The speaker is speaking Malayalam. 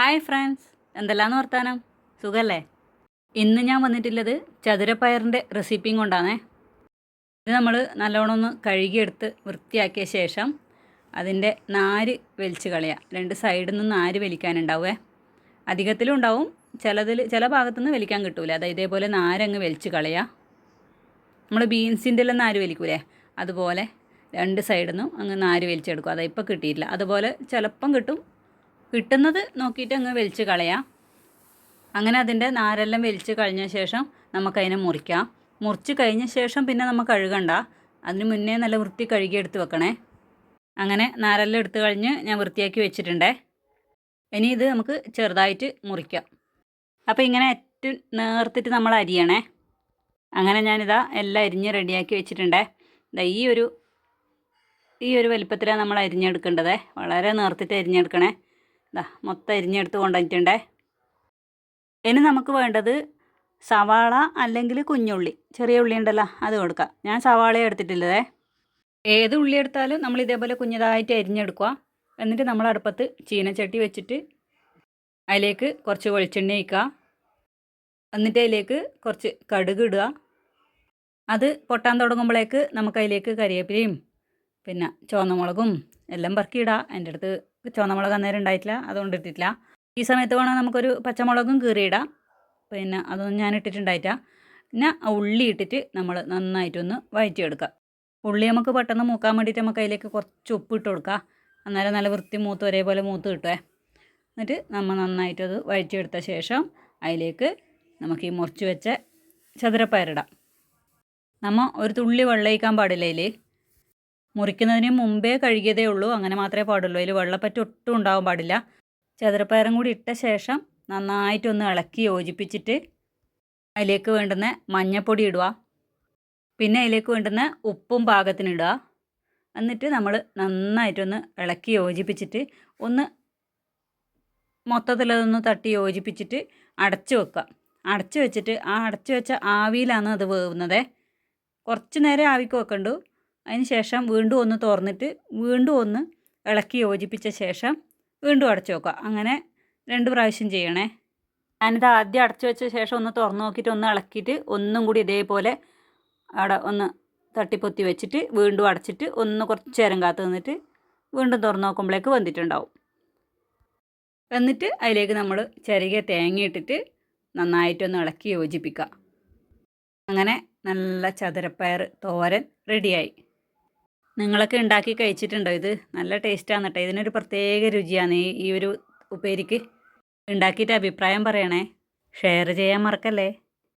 Hi friends. എന്തെല്ലാന്ന് വർത്താനം? സുഖല്ലേ? ഇന്ന് ഞാൻ വന്നിട്ടുള്ളത് ചതുരപ്പയറിന്റെ റെസിപ്പിയും കൊണ്ടാണേ. ഇത് നമ്മൾ നല്ലോണം ഒന്ന് കഴുകിയെടുത്ത് വൃത്തിയാക്കിയ ശേഷം അതിന്റെ നാര് വലിച്ച് കളയാം. രണ്ട് സൈഡിൽ നിന്ന് നാര് വലിക്കാനുണ്ടാവേ അധികത്തിലും ഉണ്ടാവും ചിലതിൽ ചില ഭാഗത്തുനിന്ന് വലിക്കാൻ കിട്ടൂല. അതായത് ഇതേപോലെ നാരങ്ങ് വലിച്ച് കളയുക നമ്മൾ ബീൻസിന്റെ എല്ലാം നാര് വലിക്കൂലേ? അതുപോലെ രണ്ട് സൈഡിൽ നിന്നും അങ്ങ് നാര് വലിച്ചെടുക്കും. അതാ ഇപ്പോൾ കിട്ടിയിട്ടില്ല. അതുപോലെ ചിലപ്പം കിട്ടും കിട്ടുന്നത് നോക്കിയിട്ട് അങ്ങ് വലിച്ച് കളയാം. അങ്ങനെ അതിന്റെ നാരെല്ലാം വലിച്ച് കഴിഞ്ഞ ശേഷം നമുക്കതിനെ മുറിക്കാം. മുറിച്ച് കഴിഞ്ഞ ശേഷം പിന്നെ നമുക്ക് കഴുകണ്ട. അതിന് മുന്നേ നല്ല വൃത്തി കഴുകി എടുത്ത് വെക്കണേ. അങ്ങനെ നാരെല്ലാം എടുത്ത് കഴിഞ്ഞ് ഞാൻ വൃത്തിയാക്കി വെച്ചിട്ടുണ്ടേ. ഇനി ഇത് നമുക്ക് ചെറുതായിട്ട് മുറിക്കാം. അപ്പോൾ ഇങ്ങനെ ഏറ്റവും നേർത്തിട്ട് നമ്മൾ അരിയണേ. അങ്ങനെ ഞാനിതാ എല്ലാം അരിഞ്ഞ് റെഡിയാക്കി വെച്ചിട്ടുണ്ടേ. ഇതാ ഈ ഒരു ഈ ഒരു വലിപ്പത്തിലാണ് നമ്മൾ അരിഞ്ഞെടുക്കേണ്ടത്. വളരെ നേർത്തിട്ട് അരിഞ്ഞെടുക്കണേ. മൊത്തം അരിഞ്ഞെടുത്ത് കൊണ്ടുവന്നിട്ടുണ്ടേ. ഇനി നമുക്ക് വേണ്ടത് സവാള അല്ലെങ്കിൽ കുഞ്ഞുള്ളി. ചെറിയ ഉള്ളി ഉണ്ടല്ലോ അത് കൊടുക്കാം. ഞാൻ സവാളയെ എടുത്തിട്ടില്ലതേ. ഏത് ഉള്ളി എടുത്താലും നമ്മൾ ഇതേപോലെ കുഞ്ഞതായിട്ട് അരിഞ്ഞെടുക്കുക എന്നിട്ട് നമ്മൾ അടുപ്പത്ത് ചീനച്ചട്ടി വെച്ചിട്ട് അതിലേക്ക് കുറച്ച് വെളിച്ചെണ്ണ ഒഴിക്കുക. എന്നിട്ട് അതിലേക്ക് കുറച്ച് കടുക് ഇടുക. അത് പൊട്ടാൻ തുടങ്ങുമ്പോഴേക്ക് നമുക്ക് അതിലേക്ക് കരിവേപ്പിലയും പിന്നെ ചുവന്നമുളകും എല്ലാം പറക്കിയിടാം. എന്റെ അടുത്ത് ചുവന്നമുളക് അന്നേരം ഉണ്ടായിട്ടില്ല അതുകൊണ്ട് ഇട്ടിട്ടില്ല. ഈ സമയത്ത് വേണം നമുക്കൊരു പച്ചമുളകും കീറിയിടാം. പിന്നെ അതൊന്നും ഞാൻ ഇട്ടിട്ടുണ്ടായിട്ടില്ല. പിന്നെ ഉള്ളി ഇട്ടിട്ട് നമ്മൾ നന്നായിട്ടൊന്ന് വഴറ്റിയെടുക്കുക ഉള്ളി നമുക്ക് പെട്ടെന്ന് മൂക്കാൻ വേണ്ടിയിട്ട് നമുക്ക് അതിലേക്ക് കുറച്ച് ഉപ്പ് ഇട്ട് കൊടുക്കുക അന്നേരം നല്ല വൃത്തി മൂത്ത് ഒരേപോലെ മൂത്ത് കിട്ടുമേ എന്നിട്ട് നമ്മൾ നന്നായിട്ടത് വഴറ്റിയെടുത്ത ശേഷം അതിലേക്ക് നമുക്ക് ഈ മുറിച്ച് വെച്ച ചതുരപ്പയറിടാം നമ്മൾ ഒരു തുള്ളി വെള്ളയിക്കാൻ പാടില്ല അതിൽ മുറിക്കുന്നതിന് മുമ്പേ കഴുകിയതേ ഉള്ളൂ. അങ്ങനെ മാത്രമേ പാടുള്ളൂ. അതിൽ വെള്ളപ്പറ്റ് ഒട്ടും ഉണ്ടാവാൻ പാടില്ല. ചതുരപ്പയറും കൂടി ഇട്ട ശേഷം നന്നായിട്ടൊന്ന് ഇളക്കി യോജിപ്പിച്ചിട്ട് അതിലേക്ക് വേണ്ടുന്ന മഞ്ഞപ്പൊടി ഇടുക. പിന്നെ അതിലേക്ക് വേണ്ടുന്ന ഉപ്പും പാകത്തിന് ഇടുക. എന്നിട്ട് നമ്മൾ നന്നായിട്ടൊന്ന് ഇളക്കി യോജിപ്പിച്ചിട്ട് ഒന്ന് മൊത്തത്തിലതൊന്ന് തട്ടി യോജിപ്പിച്ചിട്ട് അടച്ചു വെക്കുക. അടച്ചു വെച്ചിട്ട് ആ അടച്ചു വെച്ച ആവിയിലാണ് അത് വേവുന്നത്. കുറച്ച് നേരം ആവിക്ക് വെക്കണ്ടു. അതിന് ശേഷം വീണ്ടും ഒന്ന് തുറന്നിട്ട് വീണ്ടും ഒന്ന് ഇളക്കി യോജിപ്പിച്ച ശേഷം വീണ്ടും അടച്ചു വെക്കുക. അങ്ങനെ രണ്ട് പ്രാവശ്യം ചെയ്യണേ. ഞാനിത് ആദ്യം അടച്ചു വെച്ച ശേഷം ഒന്ന് തുറന്നു നോക്കിയിട്ട് ഒന്ന് ഇളക്കിയിട്ട് ഒന്നും കൂടി ഇതേപോലെ അവിടെ ഒന്ന് തട്ടിപ്പൊത്തി വെച്ചിട്ട് വീണ്ടും അടച്ചിട്ട് ഒന്ന് കുറച്ച് നേരം കാത്ത് നിന്നിട്ട് വീണ്ടും തുറന്നു നോക്കുമ്പോഴേക്ക് വന്നിട്ടുണ്ടാവും. എന്നിട്ട് അതിലേക്ക് നമ്മൾ ചെറിയ തേങ്ങ ഇട്ടിട്ട് നന്നായിട്ടൊന്ന് ഇളക്കി യോജിപ്പിക്കുക. അങ്ങനെ നല്ല ചതുരപ്പയർ തോരൻ റെഡിയായി നിങ്ങളൊക്കെ ഉണ്ടാക്കി കഴിച്ചിട്ടുണ്ടോ ഇത്? നല്ല ടേസ്റ്റാണ് കേട്ടോ ഇതിനൊരു പ്രത്യേക രുചിയാണ് ഈ ഈ ഒരു ഉപ്പേരിക്ക്. ഉണ്ടാക്കിയിട്ട് അഭിപ്രായം പറയണേ. ഷെയർ ചെയ്യാൻ മറക്കല്ലേ?